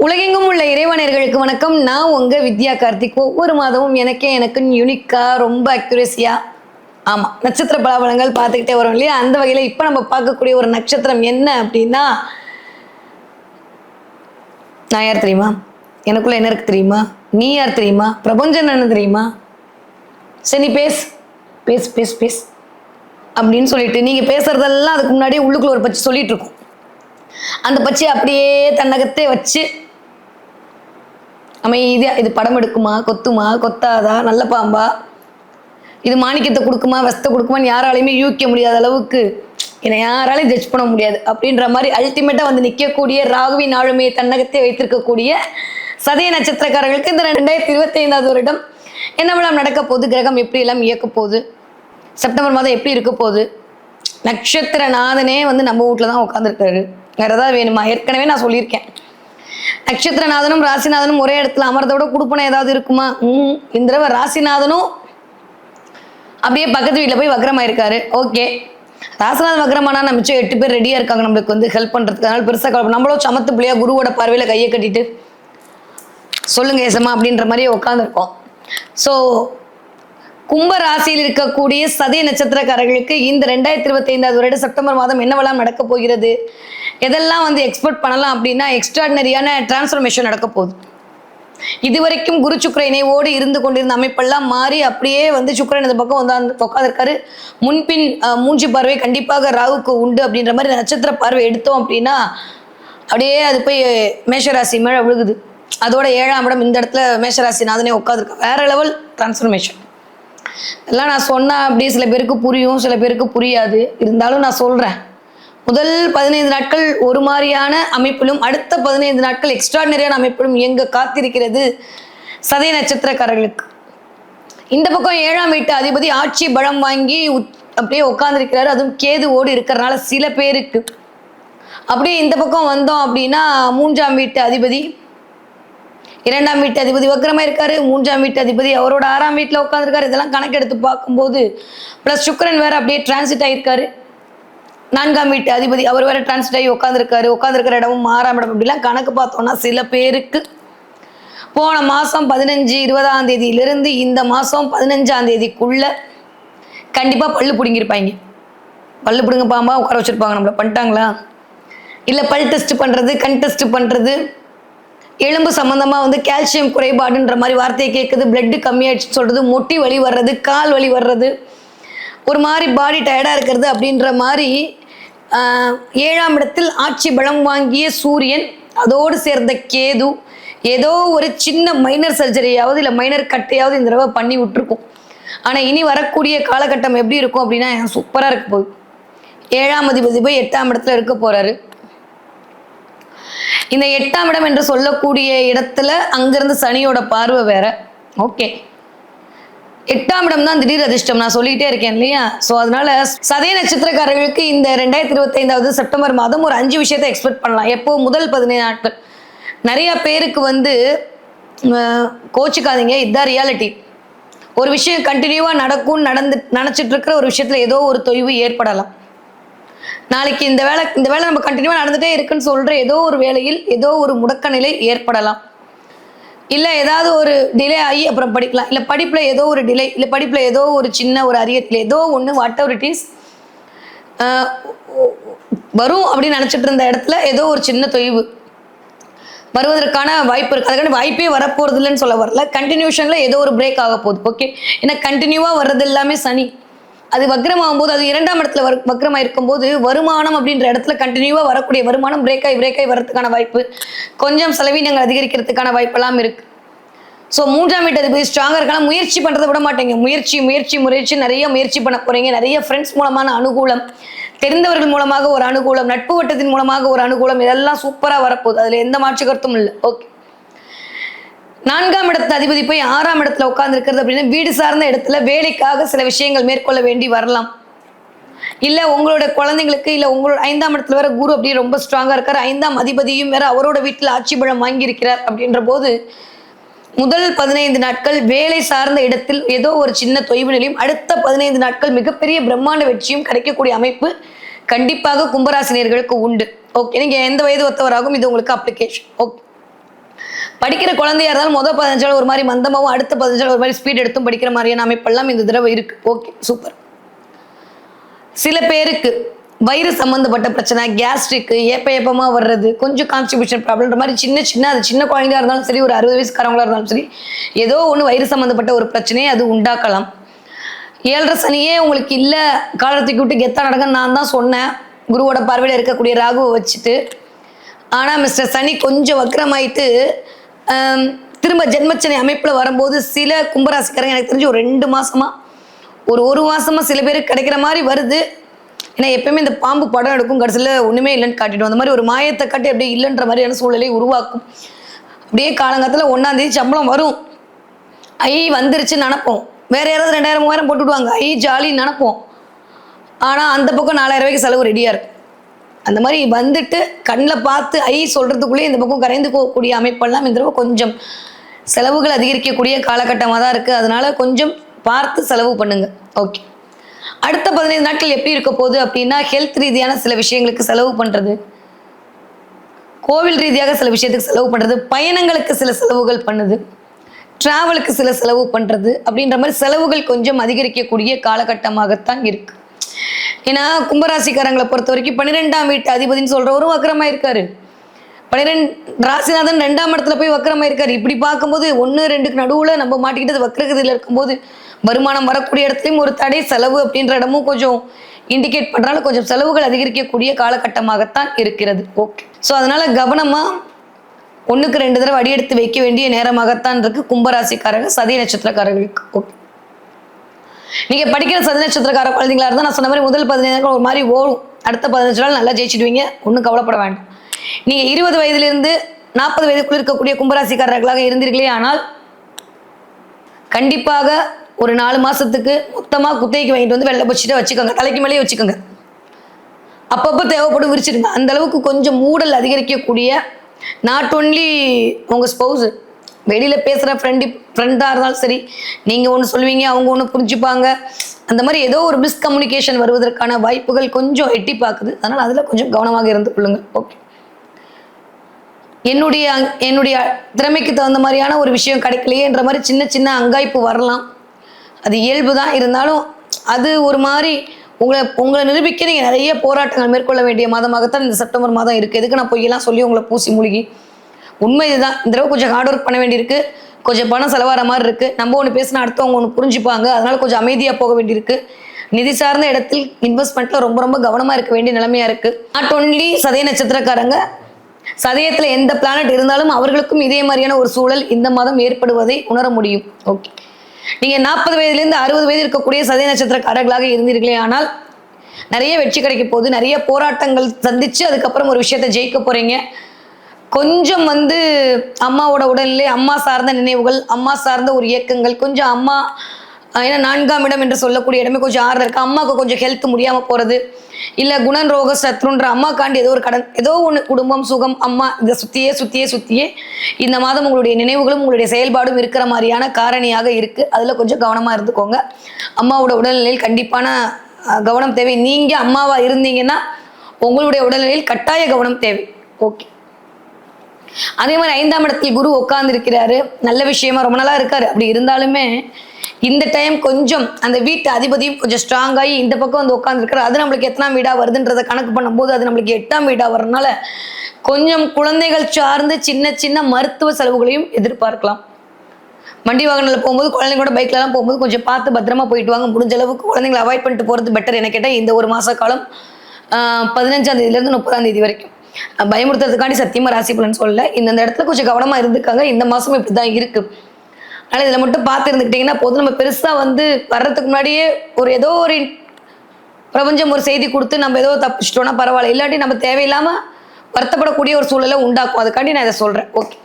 உலகெங்கும் உள்ள இறைவனர்களுக்கு வணக்கம். நான் உங்க வித்யா கார்த்திக். ஒவ்வொரு மாதமும் எனக்கே எனக்குன்னு யூனிக்கா ரொம்ப அக்யூரேசியா ஆமா நட்சத்திர பலாபலங்கள் பார்த்துக்கிட்டே வரோம் இல்லையா? அந்த வகையில இப்ப நம்ம பார்க்கக்கூடிய ஒரு நட்சத்திரம் என்ன அப்படின்னா நான் யார் தெரியுமா? எனக்குள்ள என்ன இருக்கு தெரியுமா? நீ யார் தெரியுமா? பிரபஞ்சம் என்ன தெரியுமா? சரி பேஸ் பேஸ் பேஸ் பேஸ் அப்படின்னு சொல்லிட்டு நீங்க பேசுறதெல்லாம் அதுக்கு முன்னாடியே உள்ளுக்குள்ள ஒரு பச்சை சொல்லிட்டு இருக்கோம். அந்த பச்சையை அப்படியே தன்னகத்தே வச்சு அமைதியா இது படம் எடுக்குமா கொத்துமா கொத்தாதா நல்ல பாம்பா? இது மாணிக்கத்தை கொடுக்குமா வெஸ்தை கொடுக்குமான்னு யாராலையுமே யூகிக்க முடியாத அளவுக்கு என்னை யாராலையும் ஜட்ஜ் பண்ண முடியாது. அப்படின்ற மாதிரி அல்டிமேட்டாக வந்து நிற்கக்கூடிய ராகுவின் ஆளுமையை தன்னகத்தை வைத்திருக்கக்கூடிய சதய நட்சத்திரக்காரர்களுக்கு இந்த ரெண்டாயிரத்தி இருபத்தி ஐந்தாவது வருடம் என்னவெல்லாம் நடக்க போகுது கிரகம் எப்படி எல்லாம் இயக்க போகுது செப்டம்பர் மாதம் எப்படி இருக்க போகுது? நட்சத்திரநாதனே வந்து நம்ம வீட்டில் தான் உட்காந்துருக்காரு வேற ஏதாவது வேணுமா? ஏற்கனவே நான் சொல்லியிருக்கேன். நட்சத்திரநாதனும் ராசிநாதனும் ஒரே இடத்துல அமர்ந்தோட கொடுப்பனை ஏதாவது இருக்குமா? ம் இந்த தடவை ராசிநாதனும் அப்படியே பக்கத்து வீட்டில் போய் வக்ரமாயிருக்காரு. ஓகே. ராசநாதன் வக்ரமானா நம்ம மிச்சம் எட்டு பேர் ரெடியாக இருக்காங்க. நம்மளுக்கு வந்து ஹெல்ப் பண்ணுறதுக்கு அதனால பெருசாக கவலை நம்மளும் சமத்து பிள்ளையா குருவோட பார்வையில் கையை கட்டிட்டு சொல்லுங்க ஏசமா அப்படின்ற மாதிரி உட்காந்துருக்கோம் ஸோ கும்ப ராசியில் இருக்கக்கூடிய சதய நட்சத்திரக்காரர்களுக்கு இந்த ரெண்டாயிரத்தி இருபத்தி ஐந்தாவது வருடம் செப்டம்பர் மாதம் என்னவெல்லாம் நடக்க போகிறது? எதெல்லாம் வந்து எக்ஸ்பெக்ட் பண்ணலாம் அப்படின்னா எக்ஸ்ட்ராடினரியான டிரான்ஸ்ஃபர்மேஷன் நடக்க போகுது. இதுவரைக்கும் குரு சுக்கிர இணைவோடு இருந்து கொண்டிருந்த அமைப்பெல்லாம் மாறி அப்படியே வந்து சுக்கரன் இந்த பக்கம் வந்து உட்காந்துருக்காரு முன்பின் மூஞ்சி பார்வை கண்டிப்பாக ராகுக்கு உண்டு அப்படின்ற மாதிரி நட்சத்திர பார்வை எடுத்தோம் அப்படின்னா அப்படியே அது போய் மேஷராசி மேலே விழுகுது. அதோட ஏழாம் இடம் இந்த இடத்துல மேஷராசி நாதனே உட்காந்துருக்கா வேற லெவல் டிரான்ஸ்ஃபர்மேஷன் எல்லாம் நான் சொன்னா அப்படியே சில பேருக்கு புரியும் சில பேருக்கு புரியாது. இருந்தாலும் நான் சொல்றேன். முதல் பதினைந்து நாட்கள் ஒரு மாதிரியான அமைப்பிலும் அடுத்த பதினைந்து நாட்கள் எக்ஸ்ட்ராடினரியான அமைப்பிலும் இயங்க காத்திருக்கிறது சதய நட்சத்திரக்காரர்களுக்கு. இந்த பக்கம் ஏழாம் வீட்டு அதிபதி ஆட்சி பலம் வாங்கி உத்- அப்படியே உட்காந்துருக்கிறாரு அதுவும் கேது ஓடி இருக்கிறனால சில பேருக்கு. அப்படியே இந்த பக்கம் வந்தோம் அப்படின்னா மூன்றாம் வீட்டு அதிபதி இரண்டாம் வீட்டு அதிபதி வக்கரமா இருக்காரு. மூன்றாம் வீட்டு அதிபதி அவரோட ஆறாம் வீட்டில் உட்காந்துருக்காரு இதெல்லாம் கணக்கெடுத்து பார்க்கும்போது ப்ளஸ் சுக்கரன் வேற அப்படியே டிரான்சிட் ஆயிருக்காரு. நான்காம் வீட்டு அதிபதி அவர் வேற டிரான்சிட் ஆகி உட்காந்துருக்காரு உட்காந்துருக்கிற இடமும் ஆறாம் இடம் அப்படிலாம் கணக்கு பார்த்தோம்னா சில பேருக்கு போன மாதம் பதினஞ்சு இருபதாம் தேதியிலிருந்து இந்த மாதம் பதினஞ்சாம் தேதிக்குள்ள கண்டிப்பாக பல்லு பிடுங்கியிருப்பாங்க பல்லு பிடுங்க பாம்பா உட்கார வச்சிருப்பாங்க நம்மளை. பண்ணிட்டாங்களா? இல்லை பல் டெஸ்ட் பண்ணுறது கண் டெஸ்ட் பண்ணுறது எலும்பு சம்மந்தமாக வந்து கால்சியம் குறைபாடுன்ற மாதிரி வார்த்தையை கேட்குது பிளட்டு கம்மியாகிடுச்சு சொல்கிறது மொட்டி வலி வர்றது கால் வலி வர்றது ஒரு மாதிரி பாடி டயர்டாக இருக்கிறது அப்படின்ற மாதிரி ஏழாம் இடத்தில் ஆட்சி பலம் வாங்கிய சூரியன் அதோடு சேர்ந்த கேது ஏதோ ஒரு சின்ன மைனர் சர்ஜரியாவது இல்லை மைனர் கட்டையாவது இந்த தடவை பண்ணி விட்டுருக்கும். ஆனால் இனி வரக்கூடிய காலகட்டம் எப்படி இருக்கும் அப்படின்னா சூப்பராக இருக்க போகுது. ஏழாம் அதிபதி போய் எட்டாம் இடத்துல இருக்க போகிறாரு இந்த எட்டாம் இடம் என்று சொல்லக்கூடிய இடத்துல அங்கேருந்து சனியோட பார்வை வேற. ஓகே. எட்டாம் இடம் தான் திடீர் அதிர்ஷ்டம். நான் சொல்லிட்டே இருக்கேன் இல்லையா? ஸோ அதனால சதய நட்சத்திரக்காரர்களுக்கு இந்த ரெண்டாயிரத்தி இருபத்தைந்தாவது செப்டம்பர் மாதம் ஒரு அஞ்சு விஷயத்தை எக்ஸ்பெக்ட் பண்ணலாம். எப்போ முதல் பதினேழு நாட்கள். நிறைய பேருக்கு வந்து கோச்சிக்காதீங்க. இதுதான் ரியாலிட்டி ஒரு விஷயம் கண்டினியூவாக நடக்கும் நடந்து நினச்சிட்டு இருக்கிற ஒரு விஷயத்துல ஏதோ ஒரு தொய்வு ஏற்படலாம். நாளைக்கு இந்த வேலை இந்த வேலை நம்ம கண்டினியூவாக நடந்துட்டே இருக்குன்னு சொல்ற ஏதோ ஒரு வேலையில் ஏதோ ஒரு முடக்க நிலை ஏற்படலாம். இல்லை ஏதாவது ஒரு டிலே ஆகி அப்புறம் படிக்கலாம். இல்லை படிப்பில் ஏதோ ஒரு டிலே இல்லை படிப்பில் ஏதோ ஒரு சின்ன ஒரு அரியத்தில் ஏதோ ஒன்று வாட் எவர் இட் இஸ் வரும் அப்படின்னு நினச்சிட்டு இருந்த இடத்துல ஏதோ ஒரு சின்ன தொய்வு வருவதற்கான வாய்ப்பு இருக்கு. அதுக்கான வாய்ப்பே வரப்போறது இல்லைன்னு சொல்ல வரல. கண்டினியூஷன்ல ஏதோ ஒரு பிரேக் ஆக போகுது. ஓகே ஏன்னா கண்டினியூவா வர்றது எல்லாமே சனி. அது வக்ரமாகும் போது அது இரண்டாம் இடத்துல வர வக்ரமா இருக்கும்போது வருமானம் அப்படின்ற இடத்துல கண்டினியூவாக வரக்கூடிய வருமானம் பிரேக் ஆகி பிரேக் ஆகி வரதுக்கான வாய்ப்பு கொஞ்சம் செலவினங்கள் அதிகரிக்கிறதுக்கான வாய்ப்பெல்லாம் இருக்கு. ஸோ மூன்றாம் வீட்டு அதிபதி ஸ்ட்ராங்காக இருக்கலாம் முயற்சி பண்ணுறதை விட மாட்டேங்க. முயற்சி முயற்சி முயற்சி நிறைய முயற்சி பண்ண போகிறீங்க நிறைய ஃப்ரெண்ட்ஸ் மூலமான அனுகூலம் தெரிந்தவர்கள் மூலமாக ஒரு அனுகூலம் நட்பு வட்டத்தின் மூலமாக ஒரு அனுகூலம் இதெல்லாம் சூப்பராக வரப்போகுது. அதில் எந்த மாற்று கருத்தும் இல்லை. ஓகே நான்காம் இடத்து அதிபதி போய் ஆறாம் இடத்துல உட்கார்ந்து அப்படின்னா வீடு சார்ந்த இடத்துல வேலைக்காக சில விஷயங்கள் மேற்கொள்ள வேண்டி வரலாம். இல்ல உங்களோட குழந்தைங்களுக்கு இல்ல உங்களோட ஐந்தாம் இடத்துல வேற குரு அப்படியே ரொம்ப ஸ்ட்ராங்கா இருக்காரு. ஐந்தாம் அதிபதியும் வேற அவரோட வீட்டுல ஆட்சி பழம் வாங்கி இருக்கிறார் அப்படின்ற போது முதல் பதினைந்து நாட்கள் வேலை சார்ந்த இடத்தில் ஏதோ ஒரு சின்ன தொய்வு நிலையும் அடுத்த பதினைந்து நாட்கள் மிகப்பெரிய பிரம்மாண்ட வெற்றியும் கிடைக்கக்கூடிய அமைப்பு கண்டிப்பாக கும்பராசினியர்களுக்கு உண்டு. ஓகே நீங்க எந்த வயது ஒத்தவராகும் இது உங்களுக்கு அப்ளிகேஷன் ஓகே படிக்கிற குழந்தையா இருந்தாலும் முதல் பதினஞ்சு நாள் ஒரு மாதிரி மந்தமாகவும் அடுத்த பதினஞ்சு நாள் ஒரு மாதிரி ஸ்பீட் எடுத்தும் படிக்கிற மாதிரியான அமைப்பெல்லாம் இந்த தடவை இருக்கு. ஓகே சூப்பர் சில பேருக்கு வயிறு சம்மந்தப்பட்ட பிரச்சனை கேஸ்ட்ரிக்கு ஏப்ப ஏப்பமாக வர்றது கொஞ்சம் கான்ஸ்டிபியூஷன் ப்ராப்ளம்ன்ற மாதிரி சின்ன சின்ன அது சின்ன குழந்தையா இருந்தாலும் சரி ஒரு அறுபது வயசுக்காரங்களா இருந்தாலும் சரி ஏதோ ஒன்று வயிறு சம்மந்தப்பட்ட ஒரு பிரச்சனையை அது உண்டாக்கலாம். ஏழரை சனியே உங்களுக்கு இல்லை காலத்துக்கு விட்டு கெத்தா நடக்க நான் தான் சொன்னேன். குருவோட பார்வையில் இருக்கக்கூடிய ராகுவை வச்சுட்டு. ஆனால் மிஸ்டர் சனி கொஞ்சம் வக்கரமாயிட்டு திரும்ப ஜென்மச்சனை அமைப்பில் வரும்போது சில கும்பராசிக்காரங்க எனக்கு தெரிஞ்சு ஒரு ரெண்டு மாசமா ஒரு ஒரு மாசமா சில பேருக்கு கிடைக்கிற மாதிரி வருது. ஏன்னா எப்பயுமே இந்த பாம்பு படம் எடுக்கும் கடைசியில் ஒன்றுமே இல்லைன்னு காட்டிடும் அந்த மாதிரி ஒரு மாயத்தை காட்டி அப்படியே இல்லைன்ற மாதிரியான சூழ்நிலையை உருவாக்கும். அப்படியே காலங்காலத்தில் ஒன்றாந்தேதி சம்பளம் வரும். ஐ வந்துருச்சுன்னு நினப்போம். வேற யாராவது ரெண்டாயிரம் மூவாயிரம் போட்டு விடுவாங்க. ஐ ஜாலின்னு நினப்போம். ஆனால் அந்த பக்கம் நாலாயிரம் ரூபாய்க்கு செலவு ரெடியாக இருக்கும் அந்த மாதிரி வந்துட்டு கண்ணில் பார்த்து ஐ சொல்கிறதுக்குள்ளேயே இந்த பக்கம் கரைந்து போகக்கூடிய அமைப்பெல்லாம் இந்த தடவை கொஞ்சம் செலவுகள் அதிகரிக்கக்கூடிய காலகட்டமாக தான் இருக்குது அதனால் கொஞ்சம் பார்த்து செலவு பண்ணுங்கள் ஓகே அடுத்த பதினைந்து நாட்கள் எப்படி இருக்க போகுது அப்படின்னா ஹெல்த் ரீதியான சில விஷயங்களுக்கு செலவு பண்ணுறது கோவில் ரீதியாக சில விஷயத்துக்கு செலவு பண்ணுறது பயணங்களுக்கு சில செலவுகள் பண்ணுது ட்ராவலுக்கு சில செலவு பண்ணுறது அப்படின்ற மாதிரி செலவுகள் கொஞ்சம் அதிகரிக்கக்கூடிய காலகட்டமாகத்தான் இருக்குது ஏன்னா கும்பராசிக்காரங்களை பொறுத்த வரைக்கும் பன்னிரெண்டாம் வீட்டு அதிபதினு சொல்றவரும் வக்கரமா இருக்காரு பன்னிரெண்டு ராசிநாதன் ரெண்டாம் இடத்துல போய் வக்கரமா இருக்காரு இப்படி பார்க்கும்போது ஒன்று ரெண்டுக்கு நடுவில் நம்ம மாட்டிக்கிட்டது வக்கரகதியில் இருக்கும்போது வருமானம் வரக்கூடிய இடத்துலையும் ஒரு தடை செலவு அப்படின்ற இடமும் கொஞ்சம் இண்டிகேட் பண்ணுறாலும் கொஞ்சம் செலவுகள் அதிகரிக்கக்கூடிய காலகட்டமாகத்தான் இருக்கிறது. ஓகே ஸோ அதனால கவனமாக ஒன்றுக்கு ரெண்டு தடவை அடியெடுத்து வைக்க வேண்டிய நேரமாகத்தான் இருக்கு கும்பராசிக்காரங்க சதி நட்சத்திரக்காரர்களுக்கு. ஓகே நீங்கள் படிக்கிற சதி நட்சத்திரக்கார குழந்தைங்களா இருந்தால் நான் சொன்ன மாதிரி முதல் பதினைந்து நாட்கள் ஒரு மாதிரி ஓடும். அடுத்த பதினஞ்சு நாள் நல்லா ஜெயிச்சிடுவீங்க. ஒன்றும் கவலைப்பட வேண்டாம். நீங்கள் இருபது வயதுலேருந்து நாற்பது வயதுக்குள் இருக்கக்கூடிய கும்பராசிக்காரர்களாக இருந்தீர்களே ஆனால் கண்டிப்பாக ஒரு நாலு மாதத்துக்கு மொத்தமாக குத்தகைக்கு வாங்கிட்டு வந்து வெள்ளை பிடிச்சிட்டு வச்சுக்கோங்க. தலைக்கு மேலேயே வச்சுக்கோங்க. அப்பப்போ தேவைப்படும் விரிச்சிடுங்க. அந்த அளவுக்கு கொஞ்சம் மூடல் அதிகரிக்கக்கூடிய நாட் ஒன்லி உங்கள் ஸ்பௌஸு வெளியில பேசுற ஃப்ரெண்டு ஃப்ரெண்டாக இருந்தாலும் சரி நீங்க ஒன்று சொல்லுவீங்க அவங்க ஒன்று புரிஞ்சுப்பாங்க. அந்த மாதிரி ஏதோ ஒரு மிஸ்கம்யூனிகேஷன் வருவதற்கான வாய்ப்புகள் கொஞ்சம் எட்டி பார்க்குது. அதனால அதில் கொஞ்சம் கவனமாக இருந்து கொள்ளுங்க. ஓகே என்னுடைய அங்- என்னுடைய திறமைக்கு தகுந்த மாதிரியான ஒரு விஷயம் கிடைக்கலையேன்ற மாதிரி சின்ன சின்ன அங்காய்ப்பு வரலாம். அது இயல்பு தான் இருந்தாலும் அது ஒரு மாதிரி உங்களை உங்களை நிரூபிக்க நீங்கள் நிறைய போராட்டங்கள் மேற்கொள்ள வேண்டிய மாதமாகத்தான் இந்த செப்டம்பர் மாதம் இருக்குது எதுக்கு நான் பொய்யெல்லாம் சொல்லி உங்களை பூசி மூழ்கி? உண்மை இதுதான் இந்த தடவை கொஞ்சம் ஹார்ட் ஒர்க் பண்ண வேண்டியிருக்கு. கொஞ்சம் பணம் செலவாகிற மாதிரி இருக்குது நம்ம ஒன்று பேசினா அடுத்தவங்க ஒன்று புரிஞ்சுப்பாங்க. அதனால கொஞ்சம் அமைதியாக போக வேண்டியிருக்கு. நிதி சார்ந்த இடத்தில் இன்வெஸ்ட்மெண்ட்டில் ரொம்ப ரொம்ப கவனமாக இருக்க வேண்டிய நிலைமையாக இருக்குது நாட் ஒன்லி சதய நட்சத்திரக்காரங்க சதயத்தில் எந்த பிளானட் இருந்தாலும் அவர்களுக்கும் இதே மாதிரியான ஒரு சூழல் இந்த மாதம் ஏற்படுவதை உணர முடியும். ஓகே நீங்கள் நாற்பது வயதுலேருந்து அறுபது வயது இருக்கக்கூடிய சதய நட்சத்திரக்காரர்களாக இருந்தீர்களே ஆனால் நிறைய வெற்றி கிடைக்க போகுது. நிறைய போராட்டங்கள் சந்தித்து அதுக்கப்புறம் ஒரு விஷயத்தை ஜெயிக்க போகிறீங்க கொஞ்சம் வந்து அம்மாவோட உடல்நிலை அம்மா சார்ந்த நினைவுகள் அம்மா சார்ந்த ஒரு இயக்கங்கள் கொஞ்சம் அம்மா ஏன்னா நான்காம் இடம் என்று சொல்லக்கூடிய இடமே கொஞ்சம் ஆறுதல் இருக்கு. அம்மாவுக்கு கொஞ்சம் ஹெல்த் முடியாமல் போறது இல்லை குணன் ரோக சத்ருன்ற அம்மாக்காண்டு ஏதோ ஒரு கடன் ஏதோ ஒன்று குடும்பம் சுகம் அம்மா இதை சுத்தியே சுத்தியே சுத்தியே இந்த மாதம் உங்களுடைய நினைவுகளும் உங்களுடைய செயல்பாடும் இருக்கிற மாதிரியான காரணியாக இருக்கு. அதில் கொஞ்சம் கவனமா இருந்துக்கோங்க. அம்மாவோட உடல்நிலையில் கண்டிப்பான கவனம் தேவை. நீங்க அம்மாவா இருந்தீங்கன்னா உங்களுடைய உடல்நிலையில் கட்டாய கவனம் தேவை. ஓகே அதே மாதிரி ஐந்தாம் இடத்தில் குரு உட்கார்ந்து இருக்கிறாரு நல்ல விஷயமா ரொம்ப நல்லா இருக்காரு. அப்படி இருந்தாலுமே இந்த டைம் கொஞ்சம் அந்த வீட்டு அதிபதியும் கொஞ்சம் ஸ்ட்ராங் ஆகி இந்த பக்கம் வந்து உட்காந்துருக்காரு அது நம்மளுக்கு எத்தனாம் வீடா வருதுன்றதை கணக்கு பண்ணும்போது அது நம்மளுக்கு எட்டாம் வீடா வரனால கொஞ்சம் குழந்தைகள் சார்ந்து சின்ன சின்ன மருத்துவ செலவுகளையும் எதிர்பார்க்கலாம். வண்டி வாகனத்தில் போகும்போது குழந்தைங்களோட பைக்லலாம் போகும்போது கொஞ்சம் பார்த்து பத்திரமா போயிட்டு வாங்க. முடிஞ்ச அளவுக்கு குழந்தைங்களை அவாய்ட் பண்ணிட்டு போகிறது பெட்டர் என கேட்டால் இந்த ஒரு மாத காலம் பதினஞ்சாம் தேதியிலேருந்து முப்பதாம் தேதி வரைக்கும். பயமுறுத்துறதுக்காண்டி சத்தியமாக ராசி பலன் சொல்லல. இந்த இந்த இடத்துல கொஞ்சம் கவனமாக இருந்துக்காங்க. இந்த மாதமும் இப்படி தான் இருக்குது அதனால் இதில் மட்டும் பார்த்து இருந்துக்கிட்டிங்கன்னா போதும். நம்ம பெருசாக வந்து வர்றதுக்கு முன்னாடியே ஒரு ஏதோ ஒரு பிரபஞ்சம் ஒரு செய்தி கொடுத்து நம்ம ஏதோ தப்பிச்சிட்டோம்னா பரவாயில்ல. இல்லாட்டி நம்ம தேவையில்லாமல் வருத்தப்படக்கூடிய ஒரு சூழலை உண்டாக்கும். அதுக்காண்டி நான் இதை சொல்கிறேன் ஓகே.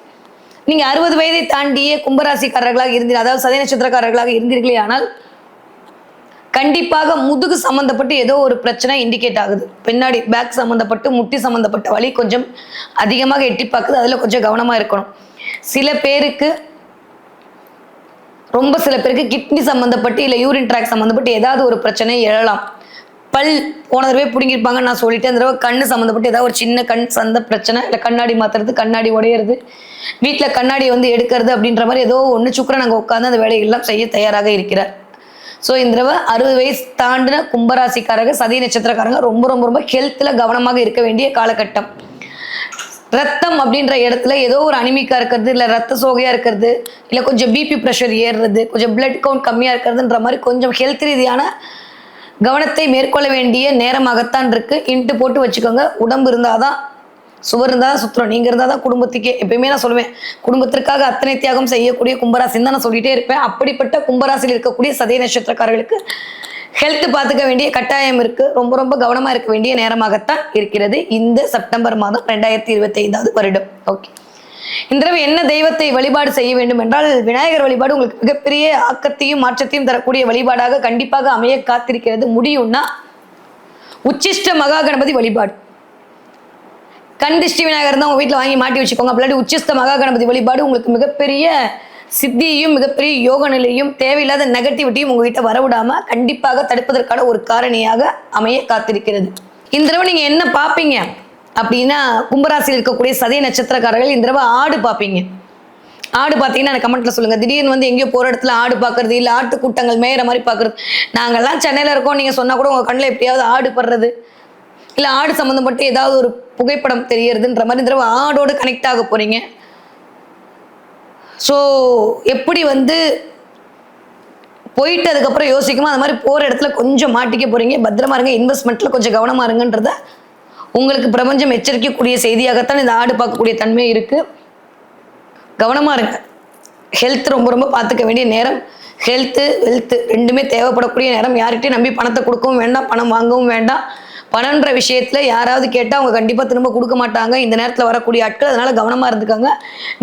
நீங்க அறுபது வயதை தாண்டியே கும்பராசிக்காரர்களாக இருந்தீர்கள். அதாவது சதய நட்சத்திரக்காரர்களாக இருந்தீர்களே ஆனால் கண்டிப்பாக முதுகு சம்மந்தப்பட்டு ஏதோ ஒரு பிரச்சனை இண்டிகேட் ஆகுது. பின்னாடி பேக் சம்மந்தப்பட்டு முட்டி சம்மந்தப்பட்ட வலி கொஞ்சம் அதிகமாக எட்டி பார்க்குது. அதில் கொஞ்சம் கவனமாக இருக்கணும். சில பேருக்கு ரொம்ப சில பேருக்கு கிட்னி சம்மந்தப்பட்டு இல்லை யூரின் ட்ராக் சம்மந்தப்பட்டு ஏதாவது ஒரு பிரச்சனை எழலாம். பல் போன தடவை பிடுங்கிருப்பாங்கன்னு நான் சொல்லிட்டேன். அந்த தடவை கண்ணு சம்மந்தப்பட்டு ஏதாவது ஒரு சின்ன கண் சந்த பிரச்சனை இல்லை கண்ணாடி மாத்துறது கண்ணாடி உடையிறது வீட்டில் கண்ணாடி வந்து எடுக்கிறது அப்படின்ற மாதிரி ஏதோ ஒன்று சுக்கரன் அங்கே உட்காந்து அந்த வேலைகள்லாம் செய்ய தயாராக இருக்கிறார். ஸோ இந்த தடவை அறுபது வயசு தாண்டின கும்பராசிக்காரங்க சதி நட்சத்திரக்காரங்க ரொம்ப ரொம்ப ரொம்ப ஹெல்த்தில் கவனமாக இருக்க வேண்டிய காலகட்டம். ரத்தம் அப்படின்ற இடத்துல ஏதோ ஒரு அனிமிக்கா இருக்கிறது இல்லை ரத்த சோகையாக இருக்கிறது இல்லை கொஞ்சம் பிபி ப்ரெஷர் ஏறுறது கொஞ்சம் பிளட் கவுண்ட் கம்மியாக இருக்கிறதுன்ற மாதிரி கொஞ்சம் ஹெல்த் ரீதியான கவனத்தை மேற்கொள்ள வேண்டிய நேரமாகத்தான் இருக்குது இன்ட்டு போட்டு வச்சுக்கோங்க. உடம்பு இருந்தால் தான் சுவர் இருந்தால் தான் சுற்றுறோம் நீங்கள் இருந்தால் தான் குடும்பத்துக்கே. எப்பயுமே நான் சொல்லுவேன் குடும்பத்திற்காக அத்தனை தியாகம் செய்யக்கூடிய கும்பராசின்னு தான் நான் சொல்லிட்டே இருப்பேன். அப்படிப்பட்ட கும்பராசியில் இருக்கக்கூடிய சதய நட்சத்திரக்காரர்களுக்கு ஹெல்த் பார்த்துக்க வேண்டிய கட்டாயம் இருக்கு. ரொம்ப ரொம்ப கவனமாக இருக்க வேண்டிய நேரமாகத்தான் இருக்கிறது. இந்த செப்டம்பர் மாதம் ரெண்டாயிரத்தி இருபத்தி ஐந்தாவது வருடம். ஓகே இந்த தடவை என்ன தெய்வத்தை வழிபாடு செய்ய வேண்டும் என்றால் விநாயகர் வழிபாடு உங்களுக்கு மிகப்பெரிய ஆக்கத்தையும் மாற்றத்தையும் தரக்கூடிய வழிபாடாக கண்டிப்பாக அமைய காத்திருக்கிறது. முடியும்னா உச்சிஷ்ட மகா கணபதி வழிபாடு. கண்டிஷ்டி விநாயகர் தான் உங்க வீட்டில் வாங்கி மாட்டி வச்சுக்கோங்க. அப்படி உச்சிஷ்ட மகா கணபதி வழிபாடு உங்களுக்கு மிகப்பெரிய சித்தியையும் மிகப்பெரிய யோக நிலையும் தேவையில்லாத நெகட்டிவிட்டியும் உங்ககிட்ட வரவிடாம கண்டிப்பாக தடுப்பதற்கான ஒரு காரணியாக அமைய காத்திருக்கிறது. இந்த தடவை நீங்க என்ன பார்ப்பீங்க அப்படின்னா கும்பராசியில் இருக்கக்கூடிய சதய நட்சத்திரக்காரர்கள் இந்த தடவை ஆடு பார்ப்பீங்க ஆடு பார்த்தீங்கன்னா எனக்கு கமெண்ட்ல சொல்லுங்க. திடீர்னு வந்து எங்கேயோ போற இடத்துல ஆடு பார்க்கறது இல்லை ஆட்டு கூட்டங்கள் மேயிற மாதிரி பார்க்கறது நாங்கள்லாம் சென்னையில இருக்கோம். நீங்க சொன்னா கூட உங்க கண்ணில் எப்படியாவது ஆடு படுறது. இல்லை ஆடு சம்மந்தப்பட்டு ஏதாவது ஒரு புகைப்படம் தெரியறதுன்ற மாதிரி இந்த தடவை ஆடோடு கனெக்ட் ஆக போறீங்க. ஸோ எப்படி வந்து போயிட்டு அதுக்கப்புறம் யோசிக்குமோ அந்த மாதிரி போகிற இடத்துல கொஞ்சம் மாட்டிக்க போறீங்க. பத்திரமா இருங்க இன்வெஸ்ட்மெண்ட்டில் கொஞ்சம் கவனமா இருங்கன்றத உங்களுக்கு பிரபஞ்சம் எச்சரிக்கக்கூடிய செய்தியாகத்தான் இந்த ஆடு பார்க்கக்கூடிய தன்மை இருக்குது கவனமாக இருங்க. ஹெல்த் ரொம்ப ரொம்ப பார்த்துக்க வேண்டிய நேரம். ஹெல்த்து வெல்த்து ரெண்டுமே தேவைப்படக்கூடிய நேரம். யார்கிட்டையும் நம்பி பணத்தை கொடுக்கவும் வேண்டாம் பணம் வாங்கவும் வேண்டாம். பணம்ன்ற விஷயத்தில் யாராவது கேட்டால் அவங்க கண்டிப்பாக திரும்ப கொடுக்க மாட்டாங்க. இந்த நேரத்தில் வரக்கூடிய ஆட்கள் அதனால் கவனமாக இருந்துக்காங்க.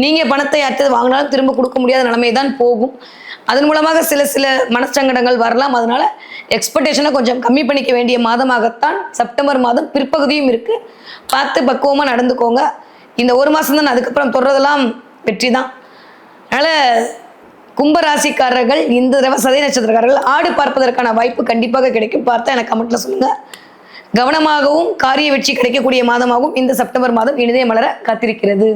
நீங்கள் பணத்தை யார்கிட்ட வாங்கினாலும் திரும்ப கொடுக்க முடியாத நிலைமை தான் போகும். அதன் மூலமாக சில சில மனச்சங்கடங்கள் வரலாம். அதனால் எக்ஸ்பெக்டேஷனை கொஞ்சம் கம்மி பண்ணிக்க வேண்டிய மாதமாகத்தான் செப்டம்பர் மாதம் பிற்பகுதியும் இருக்குது பார்த்து பக்குவமாக நடந்துக்கோங்க. இந்த ஒரு மாதம் தான் அதுக்கப்புறம் தொடர்றதெல்லாம் வெற்றி தான் அதனால் கும்பராசிக்காரர்கள் இந்த தடவை சதய நட்சத்திரக்காரர்கள் ஆடு பார்ப்பதற்கான வாய்ப்பு கண்டிப்பாக கிடைக்கும். பார்த்தா எனக்கு கமெண்ட்டில் சொல்லுங்கள் கவனமாகவும் காரிய வெற்றி கிடைக்கக்கூடிய மாதமாகவும் இந்த செப்டம்பர் மாதம் இனிதே மலர காத்திருக்கிறது.